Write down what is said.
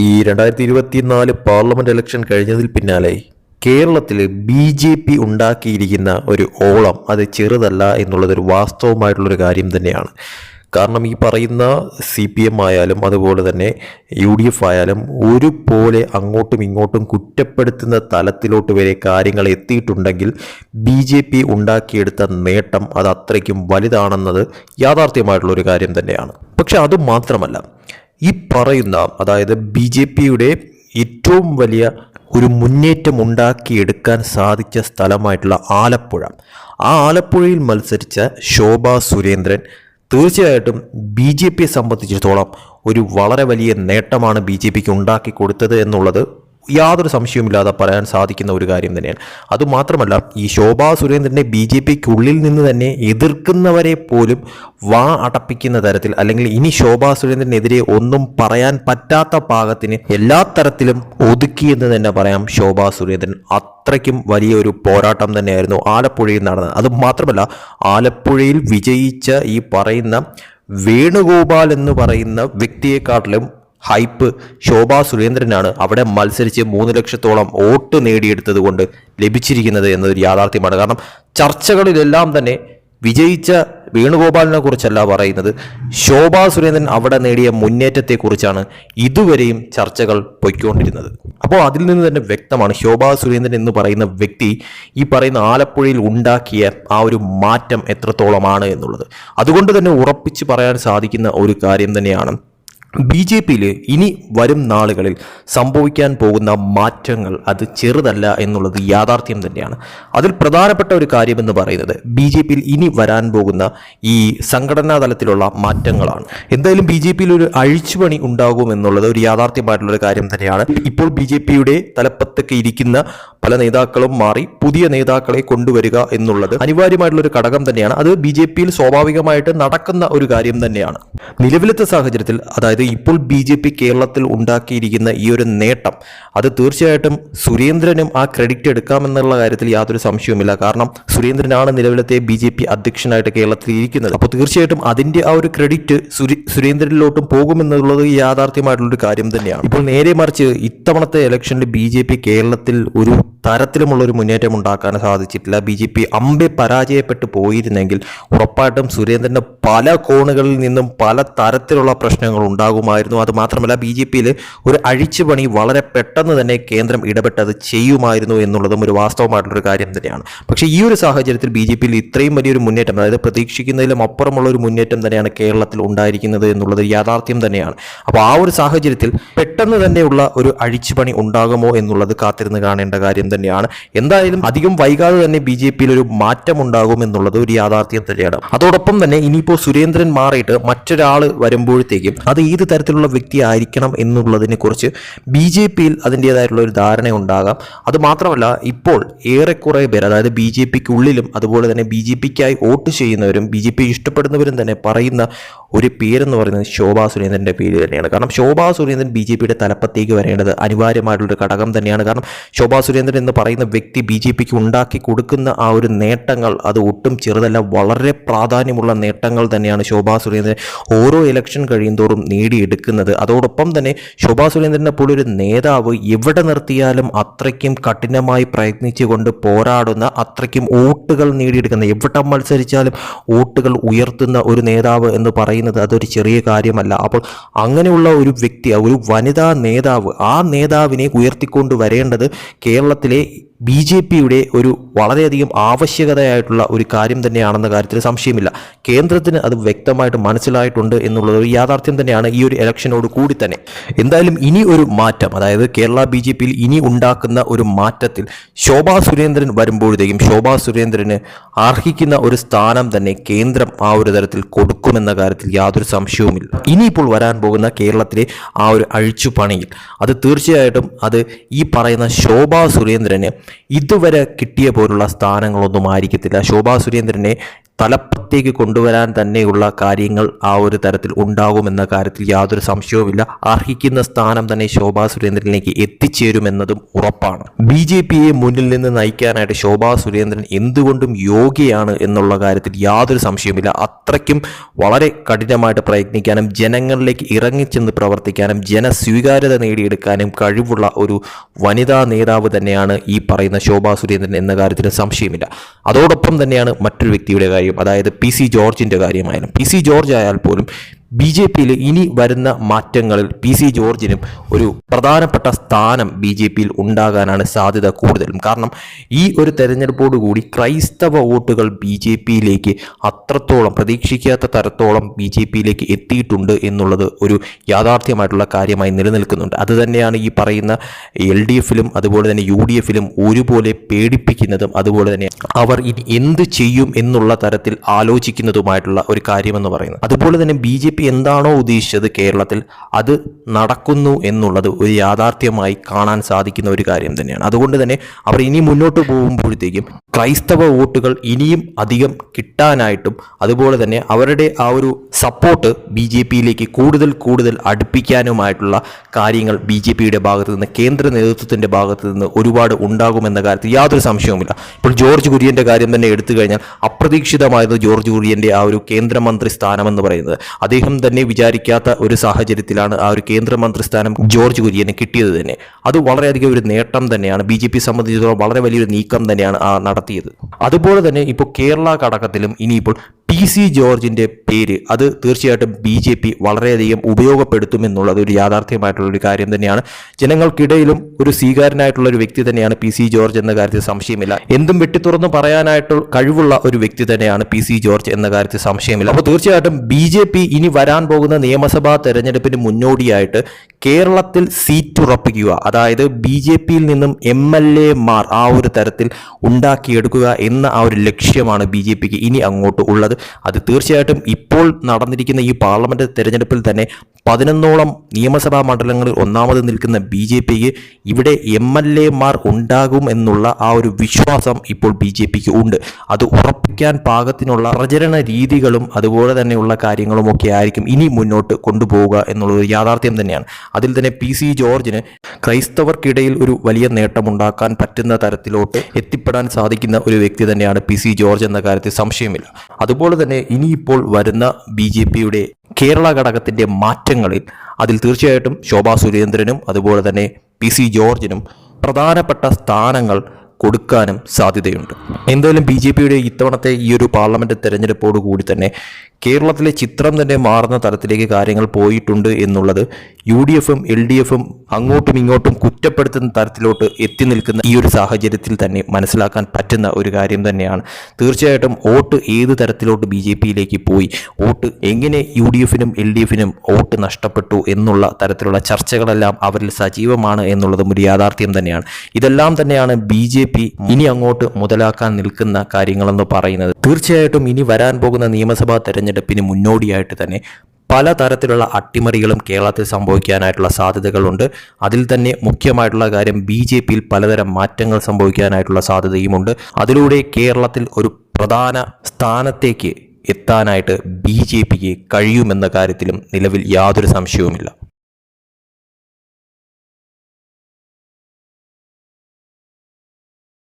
ഈ രണ്ടായിരത്തി ഇരുപത്തിനാല് പാർലമെന്റ് ഇലക്ഷൻ കഴിഞ്ഞതിൽ പിന്നാലെ കേരളത്തിൽ ബി ജെ പി ഉണ്ടാക്കിയിരിക്കുന്ന ഒരു ഓളം അത് ചെറുതല്ല എന്നുള്ളതൊരു വാസ്തവമായിട്ടുള്ളൊരു കാര്യം തന്നെയാണ്. കാരണം ഈ പറയുന്ന സി പി എം ആയാലും അതുപോലെ തന്നെ യു ഡി എഫ് ആയാലും ഒരുപോലെ അങ്ങോട്ടും ഇങ്ങോട്ടും കുറ്റപ്പെടുത്തുന്ന തലത്തിലോട്ട് വരെ കാര്യങ്ങൾ എത്തിയിട്ടുണ്ടെങ്കിൽ ബി ജെ പി ഉണ്ടാക്കിയെടുത്ത നേട്ടം അത് അത്രയ്ക്കും വലുതാണെന്നത് യാഥാർത്ഥ്യമായിട്ടുള്ളൊരു കാര്യം തന്നെയാണ്. പക്ഷെ അതുമാത്രമല്ല ഈ പറയുന്ന അതായത് ബി ജെ പിയുടെ ഏറ്റവും വലിയ ഒരു മുന്നേറ്റം ഉണ്ടാക്കിയെടുക്കാൻ സാധിച്ച സ്ഥലമായിട്ടുള്ള ആലപ്പുഴ. ആ ആലപ്പുഴയിൽ മത്സരിച്ച ശോഭ സുരേന്ദ്രൻ തീർച്ചയായിട്ടും ബി ജെ പിയെ സംബന്ധിച്ചിടത്തോളം ഒരു വളരെ വലിയ നേട്ടമാണ് ബി ജെ പിക്ക് ഉണ്ടാക്കി കൊടുത്തത് എന്നുള്ളത് യാതൊരു സംശയവുമില്ലാതെ പറയാൻ സാധിക്കുന്ന ഒരു കാര്യം തന്നെയാണ്. അതുമാത്രമല്ല ഈ ശോഭാ സുരേന്ദ്രനെ ബി ജെ പിക്കുള്ളിൽ നിന്ന് തന്നെ എതിർക്കുന്നവരെ പോലും വാ അടപ്പിക്കുന്ന തരത്തിൽ അല്ലെങ്കിൽ ഇനി ശോഭാ സുരേന്ദ്രനെതിരെ ഒന്നും പറയാൻ പറ്റാത്ത പാകത്തിന് എല്ലാ തരത്തിലും ഒതുക്കിയെന്ന് തന്നെ പറയാം ശോഭാ സുരേന്ദ്രൻ. അത്രയ്ക്കും വലിയൊരു പോരാട്ടം തന്നെയായിരുന്നു ആലപ്പുഴയിൽ നടന്നത്. അത് മാത്രമല്ല ആലപ്പുഴയിൽ വിജയിച്ച ഈ പറയുന്ന വേണുഗോപാൽ എന്ന് പറയുന്ന വ്യക്തിയെക്കാട്ടിലും ഹൈപ്പ് ശോഭ സുരേന്ദ്രനാണ് അവിടെ മത്സരിച്ച് മൂന്ന് ലക്ഷത്തോളം വോട്ട് നേടിയെടുത്തത് കൊണ്ട് ലഭിച്ചിരിക്കുന്നത് എന്നതൊരു യാഥാർത്ഥ്യമാണ്. കാരണം ചർച്ചകളിലെല്ലാം തന്നെ വിജയിച്ച വേണുഗോപാലിനെ കുറിച്ചല്ല പറയുന്നത്. ശോഭ സുരേന്ദ്രൻ അവിടെ നേടിയ മുന്നേറ്റത്തെക്കുറിച്ചാണ് ഇതുവരെയും ചർച്ചകൾ പൊയ്ക്കൊണ്ടിരുന്നത്. അപ്പോൾ അതിൽ നിന്ന് തന്നെ വ്യക്തമാണ് ശോഭ സുരേന്ദ്രൻ എന്ന് പറയുന്ന വ്യക്തി ഈ പറയുന്ന ആലപ്പുഴയിൽ ഉണ്ടാക്കിയ ആ ഒരു മാറ്റം എത്രത്തോളമാണ് എന്നുള്ളത്. അതുകൊണ്ട് തന്നെ ഉറപ്പിച്ച് പറയാൻ സാധിക്കുന്ന ഒരു കാര്യം തന്നെയാണ് ബി ജെ പിയിൽ ഇനി വരും നാളുകളിൽ സംഭവിക്കാൻ പോകുന്ന മാറ്റങ്ങൾ അത് ചെറുതല്ല എന്നുള്ളത് യാഥാർത്ഥ്യം തന്നെയാണ്. അതിൽ പ്രധാനപ്പെട്ട ഒരു കാര്യമെന്ന് പറയുന്നത് ബി ജെ പിയിൽ ഇനി വരാൻ പോകുന്ന ഈ സംഘടനാ തലത്തിലുള്ള മാറ്റങ്ങളാണ്. എന്തായാലും ബി ജെ പിയിൽ ഒരു അഴിച്ചുപണി ഉണ്ടാകുമെന്നുള്ളത് ഒരു യാഥാർത്ഥ്യമായിട്ടുള്ള ഒരു കാര്യം തന്നെയാണ്. ഇപ്പോൾ ബി ജെ പിയുടെ തലപ്പത്തൊക്കെ ഇരിക്കുന്ന പല നേതാക്കളും മാറി പുതിയ നേതാക്കളെ കൊണ്ടുവരിക എന്നുള്ളത് അനിവാര്യമായിട്ടുള്ള ഒരു ഘടകം തന്നെയാണ്. അത് ബി ജെ പിയിൽ സ്വാഭാവികമായിട്ട് നടക്കുന്ന ഒരു കാര്യം തന്നെയാണ്. നിലവിലത്തെ സാഹചര്യത്തിൽ അതായത് ഇപ്പോൾ ബി ജെ പി കേരളത്തിൽ ഉണ്ടാക്കിയിരിക്കുന്ന ഈ ഒരു നേട്ടം അത് തീർച്ചയായിട്ടും സുരേന്ദ്രനും ആ ക്രെഡിറ്റ് എടുക്കാമെന്നുള്ള കാര്യത്തിൽ യാതൊരു സംശയവുമില്ല. കാരണം സുരേന്ദ്രനാണ് നിലവിലത്തെ ബി ജെ പി അധ്യക്ഷനായിട്ട് കേരളത്തിൽ ഇരിക്കുന്നത്. അപ്പോൾ തീർച്ചയായിട്ടും അതിന്റെ ആ ഒരു ക്രെഡിറ്റ് സുരേന്ദ്രനിലോട്ടും പോകുമെന്നുള്ളത് യാഥാർത്ഥ്യമായിട്ടുള്ളൊരു കാര്യം തന്നെയാണ്. ഇപ്പോൾ നേരെ മറിച്ച് ഇത്തവണത്തെ ഇലക്ഷനിൽ ബി കേരളത്തിൽ ഒരു തരത്തിലുമുള്ള ഒരു മുന്നേറ്റം ഉണ്ടാക്കാൻ സാധിച്ചിട്ടില്ല. ബി ജെ പി അമ്പെ പരാജയപ്പെട്ടു പോയിരുന്നെങ്കിൽ ഉറപ്പായിട്ടും സുരേന്ദ്രന്റെ പല കോണുകളിൽ നിന്നും പല തരത്തിലുള്ള പ്രശ്നങ്ങൾ ഉണ്ടാകുമായിരുന്നു. അതുമാത്രമല്ല ബി ജെ പിയിൽ ഒരു അഴിച്ചുപണി വളരെ പെട്ടെന്ന് തന്നെ കേന്ദ്രം ഇടപെട്ടത് ചെയ്യുമായിരുന്നു എന്നുള്ളതും ഒരു വാസ്തവമായിട്ടുള്ളൊരു കാര്യം തന്നെയാണ്. പക്ഷേ ഈ ഒരു സാഹചര്യത്തിൽ ബി ജെ പിയിൽ ഇത്രയും വലിയൊരു മുന്നേറ്റം അതായത് പ്രതീക്ഷിക്കുന്നതിലും അപ്പുറമുള്ള ഒരു മുന്നേറ്റം തന്നെയാണ് കേരളത്തിൽ ഉണ്ടായിരിക്കുന്നത് എന്നുള്ളത് യാഥാർത്ഥ്യം തന്നെയാണ്. അപ്പോൾ ആ ഒരു സാഹചര്യത്തിൽ പെട്ടെന്ന് തന്നെയുള്ള ഒരു അഴിച്ചുപണി ഉണ്ടാകുമോ എന്നുള്ളത് കാത്തിരുന്ന് കാണേണ്ട കാര്യം തന്നെയാണ്. എന്തായാലും അധികം വൈകാതെ തന്നെ ബി ജെ പിയിൽ ഒരു മാറ്റം ഉണ്ടാകും എന്നുള്ളത് ഒരു യാഥാർത്ഥ്യം തന്നെയാണ്. അതോടൊപ്പം തന്നെ ഇനിയിപ്പോൾ സുരേന്ദ്രൻ മാറിയിട്ട് മറ്റൊരാൾ വരുമ്പോഴത്തേക്കും അത് ഏത് തരത്തിലുള്ള വ്യക്തി ആയിരിക്കണം എന്നുള്ളതിനെ കുറിച്ച് ബി ജെ പിയിൽ അതിന്റെതായിട്ടുള്ള ഒരു ധാരണ ഉണ്ടാകാം. അത് മാത്രമല്ല ഇപ്പോൾ ഏറെക്കുറെ പേർ അതായത് ബി ജെ പിക്കുള്ളിലും അതുപോലെ തന്നെ ബി ജെ പിക്കായി വോട്ട് ചെയ്യുന്നവരും ബി ജെ പി ഇഷ്ടപ്പെടുന്നവരും തന്നെ പറയുന്ന ഒരു പേരെന്ന് പറയുന്നത് ശോഭാ സുരേന്ദ്രന്റെ പേര് തന്നെയാണ്. കാരണം ശോഭാ സുരേന്ദ്രൻ ബി ജെ പിയുടെ തലപ്പത്തേക്ക് വരേണ്ടത് അനിവാര്യമായിട്ടുള്ളൊരു ഘടകം തന്നെയാണ്. കാരണം ശോഭാ സുരേന്ദ്രൻ എന്ന് പറയുന്ന വ്യക്തി ബി ജെ പിക്ക് ഉണ്ടാക്കി കൊടുക്കുന്ന ആ ഒരു നേട്ടങ്ങൾ അത് ഒട്ടും ചെറുതല്ല വളരെ പ്രാധാന്യമുള്ള നേട്ടങ്ങൾ തന്നെയാണ് ശോഭാ സുരേന്ദ്രൻ ഓരോ ഇലക്ഷൻ കഴിയുന്തോറും നേടിയെടുക്കുന്നത്. അതോടൊപ്പം തന്നെ ശോഭാ സുരേന്ദ്രനെ പോലെ ഒരു നേതാവ് എവിടെ നിർത്തിയാലും അത്രയ്ക്കും കഠിനമായി പ്രയത്നിച്ചുകൊണ്ട് പോരാടുന്ന അത്രയ്ക്കും വോട്ടുകൾ നേടിയെടുക്കുന്ന എവിടെ മത്സരിച്ചാലും വോട്ടുകൾ ഉയർത്തുന്ന ഒരു നേതാവ് എന്ന് പറയുന്നത് അതൊരു ചെറിയ കാര്യമല്ല. അപ്പോൾ അങ്ങനെയുള്ള ഒരു വ്യക്തി ഒരു വനിതാ നേതാവ് ആ നേതാവിനെ ഉയർത്തിക്കൊണ്ട് വരേണ്ടത് കേരളത്തിലെ ബി ജെ പിയുടെ ഒരു വളരെയധികം ആവശ്യകതയായിട്ടുള്ള ഒരു കാര്യം തന്നെയാണെന്ന കാര്യത്തിൽ സംശയമില്ല. കേന്ദ്രത്തിന് അത് വ്യക്തമായിട്ട് മനസ്സിലായിട്ടുണ്ട് എന്നുള്ളത് ഒരു യാഥാർത്ഥ്യം തന്നെയാണ് ഈ ഒരു ഇലക്ഷനോട് കൂടി തന്നെ. എന്തായാലും ഇനി ഒരു മാറ്റം അതായത് കേരള ബി ജെ പിയിൽ ഇനി ഉണ്ടാക്കുന്ന ഒരു മാറ്റത്തിൽ ശോഭാ സുരേന്ദ്രൻ വരുമ്പോഴത്തേക്കും ശോഭാ സുരേന്ദ്രന് അർഹിക്കുന്ന ഒരു സ്ഥാനം തന്നെ കേന്ദ്രം ആ ഒരു തരത്തിൽ കൊടുക്കുമെന്ന കാര്യത്തിൽ യാതൊരു സംശയവുമില്ല. ഇനിയിപ്പോൾ വരാൻ പോകുന്ന കേരളത്തിലെ ആ ഒരു അഴിച്ചുപണിയിൽ അത് തീർച്ചയായിട്ടും അത് ഈ പറയുന്ന ശോഭാ സുരേന്ദ്രന് ഇതുവരെ കിട്ടിയ പോലുള്ള സ്ഥാനങ്ങളൊന്നും ആയിരിക്കത്തില്ല. ശോഭാ സുരേന്ദ്രനെ തലപ്പത്തേക്ക് കൊണ്ടുവരാൻ തന്നെയുള്ള കാര്യങ്ങൾ ആ ഒരു തരത്തിൽ ഉണ്ടാകുമെന്ന കാര്യത്തിൽ യാതൊരു സംശയവുമില്ല. അർഹിക്കുന്ന സ്ഥാനം തന്നെ ശോഭാ സുരേന്ദ്രനിലേക്ക് എത്തിച്ചേരുമെന്നതും ഉറപ്പാണ്. ബി ജെ പിയെ മുന്നിൽ നിന്ന് നയിക്കാനായിട്ട് ശോഭാ സുരേന്ദ്രൻ എന്തുകൊണ്ടും യോഗ്യയാണ് എന്നുള്ള കാര്യത്തിൽ യാതൊരു സംശയവുമില്ല. അത്രയ്ക്കും വളരെ കഠിനമായിട്ട് പ്രയത്നിക്കാനും ജനങ്ങളിലേക്ക് ഇറങ്ങിച്ചെന്ന് പ്രവർത്തിക്കാനും ജനസ്വീകാര്യത നേടിയെടുക്കാനും കഴിവുള്ള ഒരു വനിതാ നേതാവ് തന്നെയാണ് ഈ പറയുന്ന ശോഭാ സുരേന്ദ്രൻ എന്ന കാര്യത്തിൽ സംശയമില്ല. അതോടൊപ്പം തന്നെയാണ് മറ്റൊരു വ്യക്തിയുടെ കാര്യം അതായത് പി സി ജോർജിന്റെ കാര്യമായാലും പി സി ജോർജ് ആയാൽ പോലും ബി ജെ പിയിൽ ഇനി വരുന്ന മാറ്റങ്ങളിൽ പി സി ജോർജിനും ഒരു പ്രധാനപ്പെട്ട സ്ഥാനം ബി ജെ പിയിൽ ഉണ്ടാകാനാണ് സാധ്യത കൂടുതലും. കാരണം ഈ ഒരു തെരഞ്ഞെടുപ്പോടുകൂടി ക്രൈസ്തവ വോട്ടുകൾ ബി ജെ പിയിലേക്ക് അത്രത്തോളം പ്രതീക്ഷിക്കാത്ത തരത്തോളം ബി ജെ പിയിലേക്ക് എത്തിയിട്ടുണ്ട് എന്നുള്ളത് ഒരു യാഥാർത്ഥ്യമായിട്ടുള്ള കാര്യമായി നിലനിൽക്കുന്നുണ്ട്. അതുതന്നെയാണ് ഈ പറയുന്ന എൽ ഡി എഫിലും അതുപോലെ തന്നെ യു ഡി എഫിലും ഒരുപോലെ പേടിപ്പിക്കുന്നതും അതുപോലെ തന്നെ അവർ ഇനി എന്ത് ചെയ്യും എന്നുള്ള തരത്തിൽ ആലോചിക്കുന്നതുമായിട്ടുള്ള ഒരു കാര്യമെന്ന് പറയുന്നത്. അതുപോലെ തന്നെ ബി ജെ പി എന്താണോ ഉദ്ദേശിച്ചത് കേരളത്തിൽ അത് നടക്കുന്നു എന്നുള്ളത് ഒരു യാഥാർത്ഥ്യമായി കാണാൻ സാധിക്കുന്ന ഒരു കാര്യം തന്നെയാണ്. അതുകൊണ്ട് തന്നെ അവർ ഇനി മുന്നോട്ട് പോകുമ്പോഴത്തേക്കും ക്രൈസ്തവ വോട്ടുകൾ ഇനിയും അധികം കിട്ടാനായിട്ടും അതുപോലെ തന്നെ അവരുടെ ആ ഒരു സപ്പോർട്ട് ബി ജെ പിയിലേക്ക് കൂടുതൽ കൂടുതൽ അടുപ്പിക്കാനുമായിട്ടുള്ള കാര്യങ്ങൾ ബി ജെ പിയുടെ ഭാഗത്തു നിന്ന് കേന്ദ്ര നേതൃത്വത്തിന്റെ ഭാഗത്തു നിന്ന് ഒരുപാട് ഉണ്ടാകുമെന്ന കാര്യത്തിൽ യാതൊരു സംശയവുമില്ല. ഇപ്പോൾ ജോർജ് കുര്യന്റെ കാര്യം തന്നെ എടുത്തു കഴിഞ്ഞാൽ അപ്രതീക്ഷിതമായിരുന്നു ജോർജ് കുര്യന്റെ ആ ഒരു കേന്ദ്രമന്ത്രി സ്ഥാനമെന്ന് പറയുന്നത്. അദ്ദേഹം തന്നെ വിചാരിക്കാത്ത ഒരു സാഹചര്യത്തിലാണ് ആ ഒരു കേന്ദ്രമന്ത്രി സ്ഥാനം ജോർജ് കുര്യന് കിട്ടിയത് തന്നെ. അത് വളരെയധികം ഒരു നേട്ടം തന്നെയാണ്. ബി ജെ പി സംബന്ധിച്ചിടത്തോളം വളരെ വലിയൊരു നീക്കം തന്നെയാണ് ആ നടത്തിയത്. അതുപോലെ തന്നെ ഇപ്പോൾ കേരള ഘടകത്തിലും ഇനിയിപ്പോൾ പി സി ജോർജിന്റെ പേര് അത് തീർച്ചയായിട്ടും ബി ജെ പി വളരെയധികം ഉപയോഗപ്പെടുത്തുമെന്നുള്ളത് ഒരു യാഥാർത്ഥ്യമായിട്ടുള്ള ഒരു കാര്യം തന്നെയാണ്. ജനങ്ങൾക്കിടയിലും ഒരു സ്വീകാരനായിട്ടുള്ള ഒരു വ്യക്തി തന്നെയാണ് പി സി ജോർജ് എന്ന കാര്യത്തിൽ സംശയമില്ല. എന്തും വെട്ടിത്തുറന്ന് പറയാനായിട്ട് കഴിവുള്ള ഒരു വ്യക്തി തന്നെയാണ് പി സി ജോർജ് എന്ന കാര്യത്തിൽ സംശയമില്ല. അപ്പോൾ തീർച്ചയായിട്ടും ബി ജെ പി ഇനി വരാൻ പോകുന്ന നിയമസഭാ തെരഞ്ഞെടുപ്പിന് മുന്നോടിയായിട്ട് കേരളത്തിൽ സീറ്റ് ഉറപ്പിക്കുക അതായത് ബി ജെ പിയിൽ നിന്നും എം എൽ എമാർ ആ ഒരു തരത്തിൽ ഉണ്ടാക്കിയെടുക്കുക എന്ന ആ ഒരു ലക്ഷ്യമാണ് ബി ജെ പിക്ക് ഇനി അങ്ങോട്ട് ഉള്ളത്. അത് തീർച്ചയായിട്ടും ഇപ്പോൾ നടന്നിരിക്കുന്ന ഈ പാർലമെന്റ് തെരഞ്ഞെടുപ്പിൽ തന്നെ പതിനൊന്നോളം നിയമസഭാ മണ്ഡലങ്ങളിൽ ഒന്നാമത് നിൽക്കുന്ന ബി ജെ പിക്ക് ഇവിടെ എം എൽ എമാർ ഉണ്ടാകും എന്നുള്ള ആ ഒരു വിശ്വാസം ഇപ്പോൾ ബി ജെ പിക്ക് ഉണ്ട്. അത് ഉറപ്പിക്കാൻ പാകത്തിനുള്ള പ്രചരണ രീതികളും അതുപോലെ തന്നെയുള്ള കാര്യങ്ങളും ഒക്കെ ആയിരിക്കും ഇനി മുന്നോട്ട് കൊണ്ടുപോവുക എന്നുള്ളത് ഒരു യാഥാർത്ഥ്യം തന്നെയാണ്. അതിൽ തന്നെ പി സി ജോർജിന് ക്രൈസ്തവർക്കിടയിൽ ഒരു വലിയ നേട്ടമുണ്ടാക്കാൻ പറ്റുന്ന തരത്തിലോട്ട് എത്തിപ്പെടാൻ സാധിക്കുന്ന ഒരു വ്യക്തി തന്നെയാണ് പി സി ജോർജ് എന്ന കാര്യത്തിൽ സംശയമില്ല. അതുപോലെ തന്നെ ഇനിയിപ്പോൾ വരുന്ന ബി ജെ പിയുടെ കേരള ഘടകത്തിന്റെ മാറ്റങ്ങളിൽ അതിൽ തീർച്ചയായിട്ടും ശോഭാ സുരേന്ദ്രനും അതുപോലെ തന്നെ പി സി ജോർജിനും പ്രധാനപ്പെട്ട സ്ഥാനങ്ങൾ കൊടുക്കാനും സാധ്യതയുണ്ട്. എന്തായാലും ബി ജെ പിയുടെ ഇത്തവണത്തെ ഈ ഒരു പാർലമെന്റ് തെരഞ്ഞെടുപ്പോടുകൂടി തന്നെ കേരളത്തിലെ ചിത്രം തന്നെ മാറുന്ന തരത്തിലേക്ക് കാര്യങ്ങൾ പോയിട്ടുണ്ട് എന്നുള്ളത് യു ഡി എഫും എൽ ഡി എഫും അങ്ങോട്ടും ഇങ്ങോട്ടും കുറ്റപ്പെടുത്തുന്ന തരത്തിലോട്ട് എത്തി നിൽക്കുന്ന ഈ ഒരു സാഹചര്യത്തിൽ തന്നെ മനസ്സിലാക്കാൻ പറ്റുന്ന ഒരു കാര്യം തന്നെയാണ്. തീർച്ചയായിട്ടും വോട്ട് ഏത് തരത്തിലോട്ട് ബി ജെ പിയിലേക്ക് പോയി വോട്ട് എങ്ങനെ യു ഡി എഫിനും എൽ ഡി എഫിനും വോട്ട് നഷ്ടപ്പെട്ടു എന്നുള്ള തരത്തിലുള്ള ചർച്ചകളെല്ലാം അവരിൽ സജീവമാണ് എന്നുള്ളതും ഒരു യാഥാർത്ഥ്യം തന്നെയാണ്. ഇതെല്ലാം തന്നെയാണ് ബി ജെ പി ഇനി അങ്ങോട്ട് മുതലാക്കാൻ നിൽക്കുന്ന കാര്യങ്ങളെന്ന് പറയുന്നത്. തീർച്ചയായിട്ടും ഇനി വരാൻ പോകുന്ന നിയമസഭാ തെരഞ്ഞെടുപ്പിന് മുന്നോടിയായിട്ട് തന്നെ പല തരത്തിലുള്ള അട്ടിമറികളും കേരളത്തിൽ സംഭവിക്കാനായിട്ടുള്ള സാധ്യതകളുണ്ട്. അതിൽ തന്നെ മുഖ്യമായിട്ടുള്ള കാര്യം ബി ജെ പിയിൽ പലതരം മാറ്റങ്ങൾ സംഭവിക്കാനായിട്ടുള്ള സാധ്യതയുമുണ്ട്. അതിലൂടെ കേരളത്തിൽ ഒരു പ്രധാന സ്ഥാനത്തേക്ക് എത്താനായിട്ട് ബി ജെ പിക്ക് കഴിയുമെന്ന കാര്യത്തിലും നിലവിൽ യാതൊരു സംശയവുമില്ല.